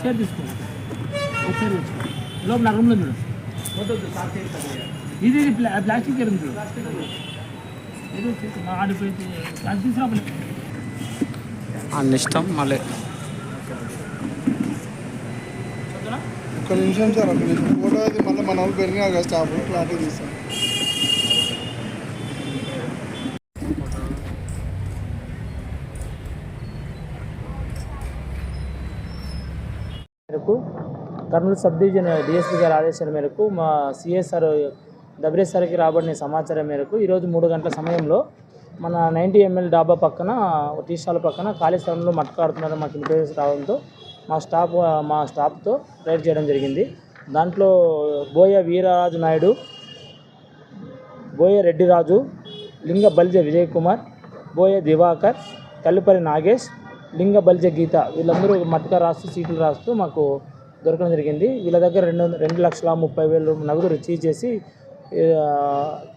Share తీసుకోండి ఒకసారి వచ్చి లోపల నా రూమ్లో చూడు. ఇది ఇది ప్లా ప్లాస్టిక్ ఎరుంది చూడు. ఏదో చేసి మా ఆడిపోయి అది అన్ని ఇష్టం మళ్ళీ. ఒక్క నిమిషం సార్ ఒక్క నిమిషం. ఫోటో అది మళ్ళీ మన వాళ్ళు పెరిగినారు కదా స్టాఫ్. క్లారిటీ తీస్తాం మేరకు కర్నూలు సబ్ డివిజన్ డిఎస్పీ గారి ఆదేశాల మేరకు మా సిఎస్ఆర్ దబ్రేసర్కి రాబడిన సమాచారం మేరకు ఈరోజు మూడు గంటల సమయంలో మన నైంటీ ఎంఎల్ డాబా పక్కన టీ స్టాల్ పక్కన ఖాళీ స్థలంలో మట్టుకాడుతున్నారు మాకు ఇన్ఫర్మేషన్ రావడంతో మా స్టాఫ్ మా స్టాఫ్తో రైడ్ చేయడం జరిగింది. దాంట్లో బోయ వీరరాజు నాయుడు బోయ రెడ్డిరాజు లింగ బల్జ విజయ్ కుమార్ బోయ దివాకర్ కల్లుపరి నాగేష్ లింగ బలిజ గీత వీళ్ళందరూ మట్కా రాస్తూ సీట్లు రాస్తూ మాకు దొరకడం జరిగింది. వీళ్ళ దగ్గర రెండు రెండు లక్షల ముప్పై వేలు నగదు రిసీవ్ చేసి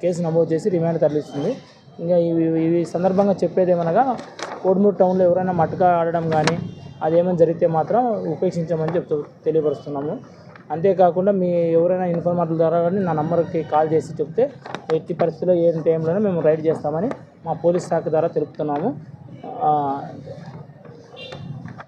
కేసు నమోదు చేసి రిమాండ్ తరలిస్తుంది. ఇంకా ఇవి ఇవి సందర్భంగా చెప్పేది ఏమనగా కోడుమూరు టౌన్లో ఎవరైనా మట్కా ఆడడం కానీ అదేమైనా జరిగితే మాత్రం ఉపేక్షించమని చెప్తూ తెలియపరుస్తున్నాము. అంతేకాకుండా మీ ఎవరైనా ఇన్ఫర్మర్ల ద్వారా కానీ నా నంబర్కి కాల్ చేసి చెప్తే ఎట్టి పరిస్థితుల్లో ఏ టైంలోనే మేము రైడ్ చేస్తామని మా పోలీస్ శాఖ ద్వారా తెలుపుతున్నాము.